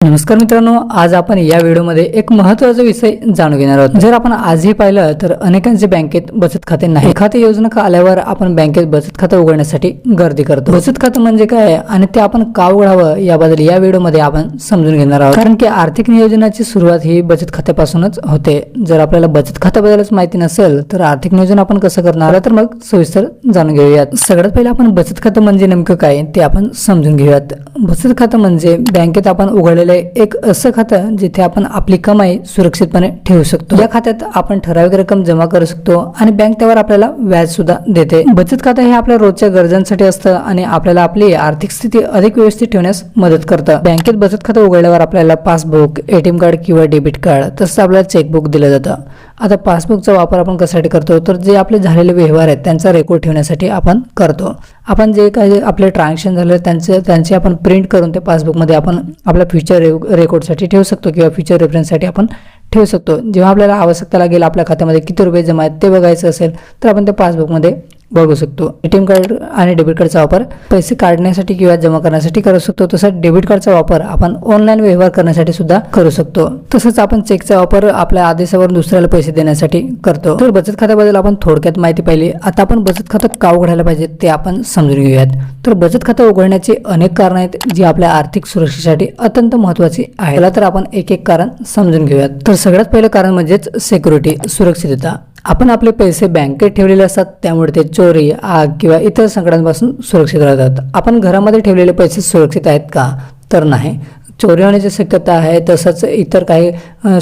नमस्कार मित्रांनो आज आपण या व्हिडिओमध्ये एक महत्त्वाचा विषय जाणून घेणार आहोत. जर आपण आजही पाहिलं तर अनेकांचे बँकेत बचत खाते नाही. खाते योजना का आल्यावर आपण बँकेत बचत खाते उघडण्यासाठी गर्दी करतो? बचत खातं म्हणजे काय आणि ते आपण का उघडावं याबद्दल या व्हिडिओमध्ये आपण समजून घेणार आहोत. कारण की आर्थिक नियोजनाची सुरुवात ही बचत खात्यापासूनच होते. जर आपल्याला बचत खात्याबद्दलच माहिती नसेल तर आर्थिक नियोजन आपण कसं करणार? तर मग सविस्तर जाणून घेऊयात. सगळ्यात पहिले आपण बचत खातं म्हणजे नेमकं काय ते आपण समजून घेऊयात. बचत खातं म्हणजे बँकेत आपण उघडलेलं एक असं खातं जिथे आपण आपली कमाई सुरक्षितपणे ठेवू शकतो. या खात्यात आपण ठराविक रक्कम जमा करू शकतो आणि बँक त्यावर आपल्याला व्याज सुद्धा देते. बचत खातं हे आपल्या रोजच्या गरजांसाठी असतं आणि आपल्याला आपली आर्थिक स्थिती अधिक व्यवस्थित ठेवण्यास मदत करतं. बँकेत बचत खातं उघडल्यावर आपल्याला पासबुक एटीएम कार्ड किंवा डेबिट कार्ड तसंच आपल्याला चेकबुक दिलं जातं. आता पासबुकचा वापर आपण कशासाठी करतो? तर जे आपले झालेले व्यवहार आहेत त्यांचा रेकॉर्ड ठेवण्यासाठी आपण करतो. आपण जे काही आपले ट्रान्झॅक्शन झाले त्यांचे त्यांचे आपण प्रिंट करून ते पासबुकमध्ये आपण आपल्या फ्युचर रे रेकॉर्डसाठी ठेवू शकतो किंवा फ्युचर रेफरन्ससाठी आपण ठेवू शकतो. जेव्हा आपल्याला आवश्यकता लागेल आपल्या खात्यामध्ये किती रुपये जमा आहेत ते बघायचं असेल तर आपण त्या पासबुकमध्ये बघू शकतो. एटीएम कार्ड आणि डेबिट कार्डचा वापर पैसे काढण्यासाठी किंवा जमा करण्यासाठी करू शकतो. तसंच डेबिट कार्डचा वापर आपण ऑनलाईन व्यवहार करण्यासाठी सुद्धा करू शकतो. तसंच आपण चेकचा वापर आपल्या आदेशावर दुसऱ्याला पैसे देण्यासाठी करतो. तर बचत खात्याबद्दल आपण थोडक्यात माहिती पाहिली. आता आपण बचत खातं का उघडायला पाहिजे ते आपण समजून घेऊयात. तर बचत खातं उघडण्याचे अनेक कारण आहेत जी आपल्या आर्थिक सुरक्षेसाठी अत्यंत महत्वाची आहे तर आपण एक एक कारण समजून घेऊयात. तर सगळ्यात पहिलं कारण म्हणजेच सिक्युरिटी सुरक्षितता. आपण आपले पैसे बँकेत ठेवलेले असतात त्यामुळे ते चोरी आग किंवा इतर संकटांपासून सुरक्षित राहतात. आपण घरामध्ये ठेवलेले पैसे सुरक्षित आहेत का? तर नाही. चोरी होण्याची शक्यता आहे तसंच इतर काही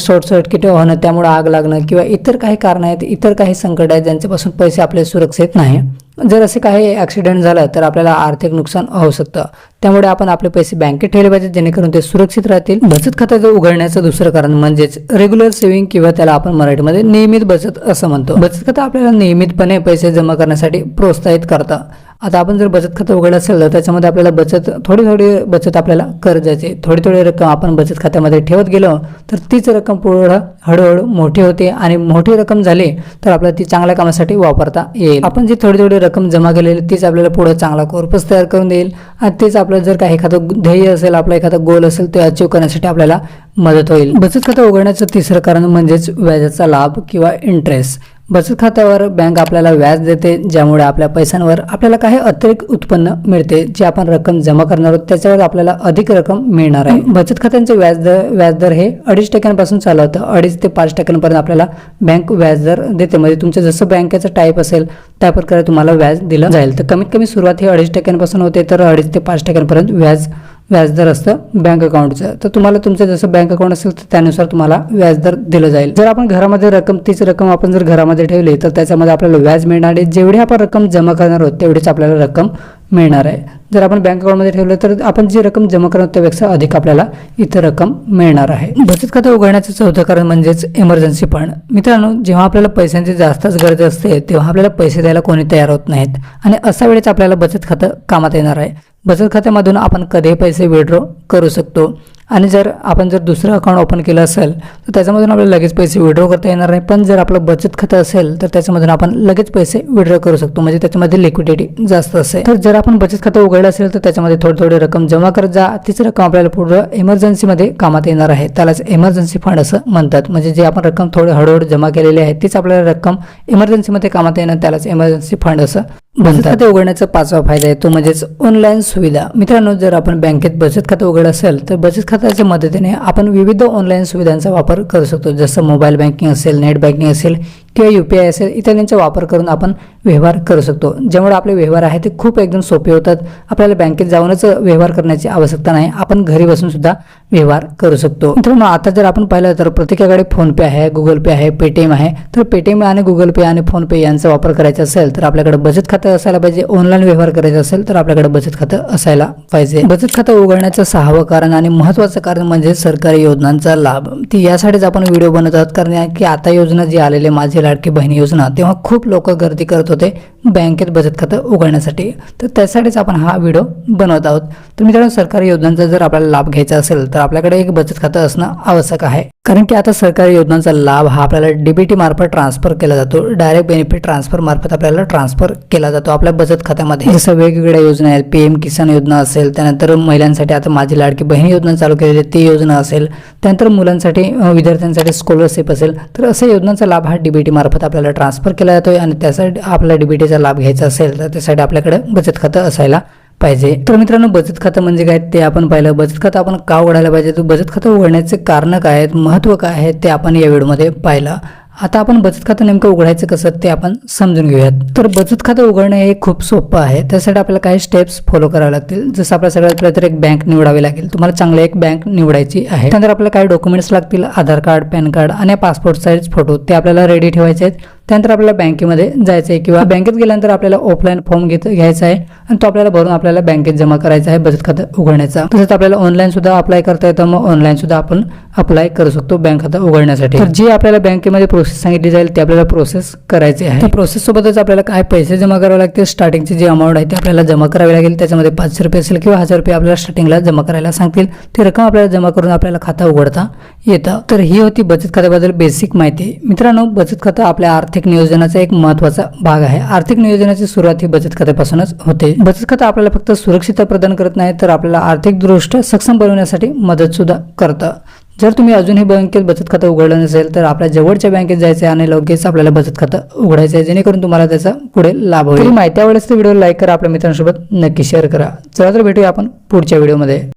शॉर्ट सर्किट होणं त्यामुळे आग लागणं किंवा इतर काही कारण आहेत इतर काही संकट आहेत ज्यांच्यापासून पैसे आपले सुरक्षित नाही. जर असे काही ॲक्सिडेंट झालं तर आपल्याला आर्थिक नुकसान होऊ शकतं. त्यामुळे आपण आपले पैसे बँकेत ठेवले पाहिजेत जेणेकरून ते सुरक्षित राहतील. बचत खात्याचं उघडण्याचं दुसरं कारण म्हणजेच रेग्युलर सेव्हिंग किंवा त्याला आपण मराठीमध्ये नियमित बचत असं म्हणतो. बचत खातं आपल्याला नियमितपणे पैसे जमा करण्यासाठी प्रोत्साहित करतं. आता आपण जर बचत खातं उघडलं असेल तर त्याच्यामध्ये आपल्याला बचत थोडी थोडी बचत आपल्याला कर्जाची थोडी थोडी रक्कम आपण बचत खात्यामध्ये ठेवत गेलो तर तीच रक्कम पुढं हळूहळू मोठी होते आणि मोठी रक्कम झाली तर आपल्याला ती चांगल्या कामासाठी वापरता येईल. आपण जी थोडी थोडी रक्कम जमा केलेली तीच आपल्याला पुढे चांगला कोर्पस तयार करून देईल आणि तेच आपलं जर काही एखादं ध्येय असेल आपलं एखादा गोल असेल ते अचीव करण्यासाठी आपल्याला मदत होईल. बचत खातं उघडण्याचं तिसरं कारण म्हणजेच व्याजाचा लाभ किंवा इंटरेस्ट बचत खात्यावर बँक आपल्याला व्याज देते ज्यामुळे आपल्या पैशांवर आपल्याला काही अतिरिक्त उत्पन्न मिळते जे आपण रक्कम जमा करणार आहोत त्याच्यावर आपल्याला अधिक रक्कम मिळणार आहे. बचत खात्यांचे व्याजदर व्याजदर हे अडीच टक्क्यांपासून चालू होतं. अडीच ते पाच टक्क्यांपर्यंत आपल्याला बँक व्याजदर देते. म्हणजे तुमचं जसं बँकेचं टाईप असेल त्या प्रकारे तुम्हाला व्याज दिलं जाईल. तर कमीत कमी सुरुवात ही अडीच टक्क्यांपासून होते तर अडीच ते पाच टक्क्यांपर्यंत व्याज व्याजदर असतं बँक अकाउंटचं तर तुम्हाला तुमचं जसं बँक अकाउंट असेल तर त्यानुसार तुम्हाला व्याजदर दिलं जाईल. जर आपण घरामध्ये रक्कम तीच रक्कम आपण जर घरामध्ये ठेवली तर त्याच्यामध्ये आपल्याला व्याज मिळणार आहे. जेवढी आपण रक्कम जमा करणार आहोत तेवढीच आपल्याला रक्कम मिळणार आहे. जर आपण बँक अकाउंटमध्ये ठेवलं तर आपण जी रक्कम जमा करणार त्यापेक्षा अधिक आपल्याला इतर रक्कम मिळणार आहे. बचत खातं उघडण्याचं चौथं कारण म्हणजेच इमर्जन्सी फंड मित्रांनो जेव्हा आपल्याला पैशांची जास्तच गरज असते तेव्हा आपल्याला पैसे द्यायला कोणी तयार होत नाहीत. आणि अशा वेळेस आपल्याला बचत खातं कामात येणार आहे. बचत खात्यामधून आपण कधीही पैसे विड्रॉ करू शकतो. आणि जर आपण जर दुसरं अकाउंट ओपन केलं असेल तर त्याच्यामधून आपल्याला लगेच पैसे विड्रॉ करता येणार नाही. पण जर आपलं बचत खातं असेल तर त्याच्यामधून आपण लगेच पैसे विड्रॉ करू शकतो. म्हणजे त्याच्यामध्ये लिक्विडिटी जास्त असेल. तर जर आपण बचत खातं उघडलं असेल तर त्याच्यामध्ये थोडी थोडी रक्कम जमा करत जा. तीच रक्कम आपल्याला पुढं इमर्जन्सीमध्ये कामात येणार आहे. त्यालाच इमर्जन्सी फंड असं म्हणतात. म्हणजे जे आपण रक्कम थोडी हळूहळू जमा केलेली आहे तीच आपल्याला रक्कम इमर्जन्सीमध्ये कामात येणार त्यालाच इमर्जन्सी फंड असं बचत खाते उघडण्याचा पाचवा फायदा आहे तो म्हणजेच ऑनलाईन सुविधा. मित्रांनो जर आपण बँकेत बचत खातं उघड असेल तर बचत खात्याच्या मदतीने आपण विविध ऑनलाईन सुविधांचा वापर करू शकतो. जसं मोबाईल बँकिंग असेल नेट बँकिंग असेल किंवा यू पी आय असेल इत्यादींचा वापर करून आपण व्यवहार करू शकतो. ज्यामुळे आपले व्यवहार आहे ते खूप एकदम सोपे होतात. आपल्याला बँकेत जाऊनच व्यवहार करण्याची आवश्यकता नाही. आपण घरी बसून सुद्धा व्यवहार करू शकतो. मित्रांनो आता जर आपण पाहिलं तर प्रत्येकाकडे फोनपे आहे गुगल पे आहे पेटीएम आहे. तर पेटीएम आणि गुगल पे आणि फोनपे यांचा वापर करायचा असेल तर आपल्याकडे बचत खातं असायला पाहिजे. ऑनलाईन व्यवहार करायचा असेल तर आपल्याकडे बचत खातं असायला पाहिजे. बचत खातं उघडण्याचं सहावं कारण आणि महत्वाचं कारण म्हणजे सरकारी योजनांचा लाभ. ती यासाठीच आपण व्हिडिओ बनवत आहोत. कारण की आता योजना जी आलेली माझी लाडकी बहिणी योजना तेव्हा खूप लोक गर्दी करत होते. बँकेत बचत खातं उघडण्यासाठी. तर त्यासाठीच आपण हा व्हिडिओ बनवत आहोत. तर मित्रांनो सरकारी योजनांचा जर आपल्याला लाभ घ्यायचा असेल तर आपल्याकडे एक बचत खातं असणं आवश्यक आहे. कारण की आता सरकारी योजनांचा लाभ हा आपल्याला डीबीटी मार्फत ट्रान्सफर केला जातो. डायरेक्ट बेनिफिट ट्रान्सफर मार्फत आपल्याला ट्रान्सफर केला जातो आपल्या बचत खात्यामध्ये. जसं वेगवेगळ्या योजना आहेत पीएम किसान योजना असेल त्यानंतर महिलांसाठी आता माझी लाडकी बहीण योजना चालू केलेली आहे ती योजना असेल त्यानंतर मुलांसाठी विद्यार्थ्यांसाठी स्कॉलरशिप असेल तर अशा योजनांचा लाभ हा डीबीटी मार्फत आपल्याला ट्रान्सफर केला जातो आणि त्यासाठी आपल्याला आपल्याला डीबीटीचा लाभ घ्यायचा असेल तर त्यासाठी आपल्याकडे बचत खातं असायला पाहिजे. तर मित्रांनो बचत खातं म्हणजे काय? ते आपण पाहिलं. बचत खातं आपण का उघडायला पाहिजे? तर बचत खातं उघडण्याचे कारण काय आहेत? महत्त्व काय आहे? ते आपण या व्हिडिओमध्ये पाहिलं. आता आपण बचत खातं नेमकं उघडायचं कसं? ते आपण समजून घेऊयात. तर बचत खातं उघडणं हे खूप सोपं आहे. त्यासाठी आपल्याला काही स्टेप्स फॉलो करावे लागतील. जसं आपल्या सगळ्यात पहिलं तर एक बँक निवडावी लागेल. तुम्हाला चांगली एक बँक निवडायची आहे. त्यानंतर आपल्याला काही डॉक्युमेंट्स लागतील. आधार कार्ड पॅन कार्ड आणि पासपोर्ट साईज फोटो ते आपल्याला रेडी ठेवायचे आहेत. त्यानंतर आपल्याला बँकेमध्ये जायचं आहे किंवा बँकेत गेल्यानंतर आपल्याला ऑफलाईन फॉर्म घेत घ्यायचा आहे आणि तो आपल्याला भरून आपल्याला बँकेत जमा करायचा आहे बचत खातं उघडण्याचा. तसंच आपल्याला ऑनलाईन सुद्धा अप्लाय करता येतं मग ऑनलाईन सुद्धा आपण अप्लाय करू शकतो बँक खातं उघडण्यासाठी. तर जी आपल्याला बँकेमध्ये प्रोसेस सांगितली जाईल ती आपल्याला प्रोसेस करायची आहे. त्या प्रोसेस सोबतच आपल्याला काय पैसे जमा करावे लागतील? स्टार्टिंगची जी अमाऊंट आहे ते आपल्याला जमा करावी लागेल. त्याच्यामध्ये पाचशे रुपये असेल किंवा हजार रुपये आपल्याला स्टार्टिंगला जमा करायला सांगतील. ती रक्कम आपल्याला जमा करून आपल्याला खातं उघडता येतं. तर ही होती बचत खात्याबद्दल बेसिक माहिती. मित्रांनो बचत खातं आपल्या आर्थिक नियोजनाचा एक महत्त्वाचा भाग आहे. आर्थिक नियोजनाची सुरुवात ही बचत खात्यापासूनच होते. बचत खातं आपल्याला फक्त सुरक्षितता प्रदान करत नाही तर आपल्याला आर्थिकदृष्ट्या सक्षम बनवण्यासाठी मदत सुद्धा करतं. जर तुम्ही अजूनही बँकेत बचत खातं उघडलं नसेल तर आपल्या जवळच्या बँकेत जायचं आहे आणि लगेच आपल्याला बचत खातं उघडायचं आहे जेणेकरून तुम्हाला त्याचा पुढे लाभ होईल. माहिती आवडल्यास तर व्हिडिओ लाईक करा आपल्या मित्रांसोबत नक्की शेअर करा. चला तर भेटूया आपण पुढच्या व्हिडिओमध्ये.